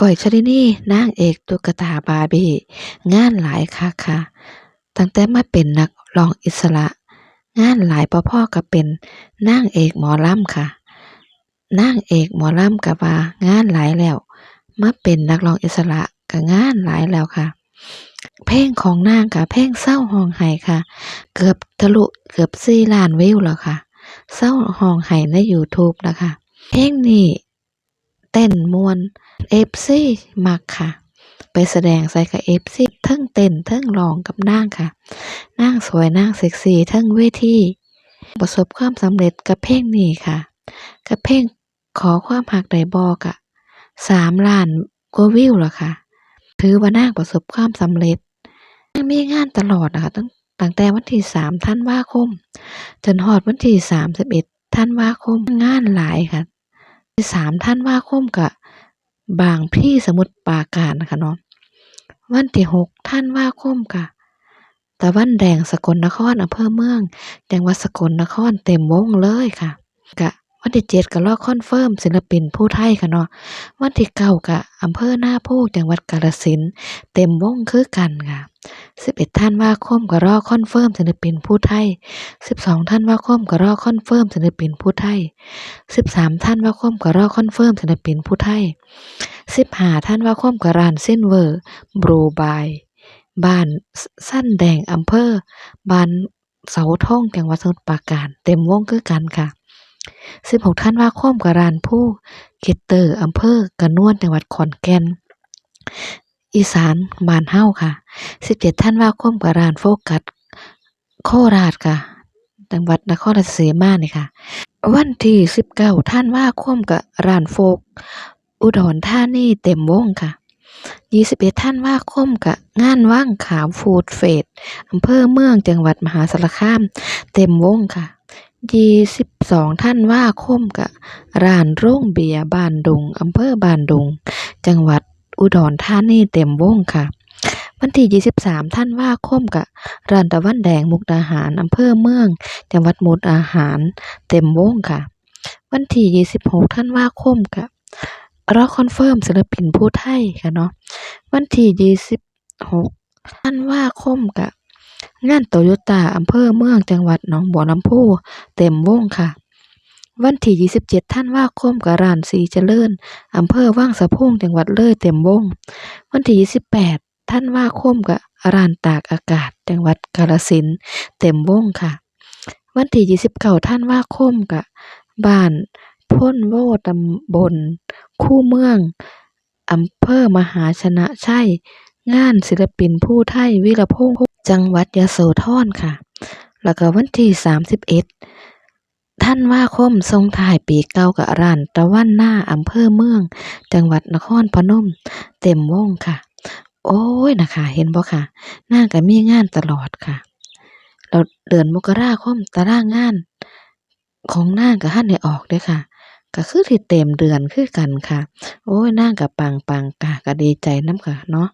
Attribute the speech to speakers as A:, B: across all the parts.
A: ก้อยชลินีนางเอกตุ๊กตาบาร์บี้งานหลายคักค่ะ ตั้งแต่มาเป็นนักร้องอิสระ งานหลายพอๆกับเป็นนางเอกหมอลำค่ะนางเอกหมอลำก็ว่างานหลายแล้ว มาเป็นนักร้องอิสระก็งานหลายแล้วค่ะ เพลงของนางก็เพลงเศร้าห้องไห้ค่ะ เกือบทะลุเกือบ4ล้านวิวแล้วค่ะเศร้าห้องไห้ในยูทูบนะคะเพลงนี้ เต้นม่วน FC มักค่ะ ไปแสดงใส่กับ FC เทิงเต้นเทิงร้องกับนางค่ะ นางสวยนางเซ็กซีเทิงเวทีประสบความสำเร็จกับเพลงนี้ค่ะ กับเพลงขอความรักไดบ่ก็3ล้านกว่าวิวแล้วค่ะ ถือว่านางประสบความสำเร็จนางมีงานตลอดนะคะตั้งตั้งแต่วันที่3ธันว่าคม จนฮอดวันที่31ธันว่าคมงานหลายค่ะ 3ธันวาคมก็บางพลีสมุทรปราการค่ะเนาะ วันที่6ธันวาคมก็ตะวันแดงสกลนครอำเภอเมือง จังหวัดสกลนครเต็มวงเลยค่ะก็วันที่7ก็รอคอนเฟิร์มศิลปินผู้ไทยค่ะเนาะ วันที่9ก็อำเภอนาโพจังหวัดกาฬสินเต็มวงคือกันค่ะ 11ธันว่าคมก็รอคอนเฟิร์มศิลปินผู้ไทย 12ธันว่าคมก็รอคอนเฟิร์มศิลปินผู้ไทย 13ธันว่าคมก็รอคอนเฟิร์มศิลปินผู้ไทย 15ธันว่าคมก็รานซิลเวอร์บลูบายบ้านซั่นแดงอำเภอบ้านเสาธงจังหวัดสมุทรปราการ เต็มวงคือกันค่ะ 16ธันว่าคมก็ร้านภูเกตเตอร์อำเภอกระนวนจังหวัดขอนแก่น อีสานบ้านเฮาค่ะ 17ธันว่าคมก็ร้านโฟกัสโคราชค่ะ จังหวัดนครราชสีมานี่ค่ะ วันที่ 19ธันว่าคมก็ร้านโฟก อุดรธานีเต็มวงค่ะ21ธันว่าคมก็งานว่างขามฟูดเฟสอำเภอเมืองจังหวัดมหาสารคาม เต็มวงค่ะ22ธันว่าคมก็ร้านโรงเบียร์บานดุงอำเภอบานดุงจังหวัด อุดรธานีเต็มวงค่ะ วันที่ 23ธันว่าคมก็ร้านตะวันแดงมุกดาหารอำเภอเมือง จังหวัดมุกดาหารเต็มวงค่ะ วันที่ 26ธันว่าคมก็รอคอนเฟิร์มศิลปินผู้ไทยค่ะเนาะวันที่26ธันว่าคมก็งานโตโยต้าอำเภอเมืองจังหวัดหนองบัวลำพูเต็มวงค่ะ วันที่ 27ธันว่าคมก็ร้านศรีเจริญอำเภอวังสะพุงจังหวัดเลยเต็มวง วันที่ 28ธันว่าคมก็ร้านตากอากาศ จังหวัดกาฬสินเต็มวงค่ะ วันที่29ธันว่าคมก็บ้านพ้นโวตำบล คู่เมืองอำเภอมหาชนะชัยงานศิลปินผู้ไทยวีรพงษ์จังหวัดยโสธรค่ะ แล้วก็วันที่ 31 ธันว่าคมส่งท้ายปีเก่าก็ร้านตะวันหน้าอำเภอเมือง จังหวัดนครพนม เต็มวงค่ะ โอ๊ยนะคะ เห็นบ่ค่ะนางก็มีงานตลอดค่ะแล้วเดือนมกราคมตารางงาน ของนางก็ทันได้ออกเดะค่ะ ก็คือสิเต็มเดือนคือกันค่ะ โอ๊ยนางก็ปังๆค่ะก็ดีใจน้ำค่ะเนาะ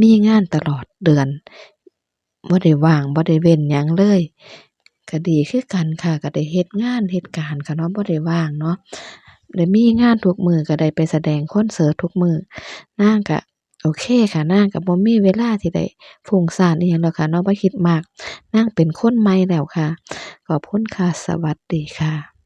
A: มีงานตลอดเดือนบ่ได้ว่างบ่ได้เว้นหยังเลย ก็ดีคือกันค่ะก็ได้เฮ็ดงานเฮ็ดการค่ะเนาะบ่ได้ว่างเนาะได้มีงานทุกมือก็ได้ไปแสดงคอนเสิร์ตทุกมือนางก็โอเคค่ะนางก็บ่มีเวลาที่ได้ฟุ้งซ่านอีหยังแล้วค่ะเนาะบ่คิดมากนางเป็นคนใหม่แล้วค่ะ ขอบคุณค่ะ สวัสดีค่ะ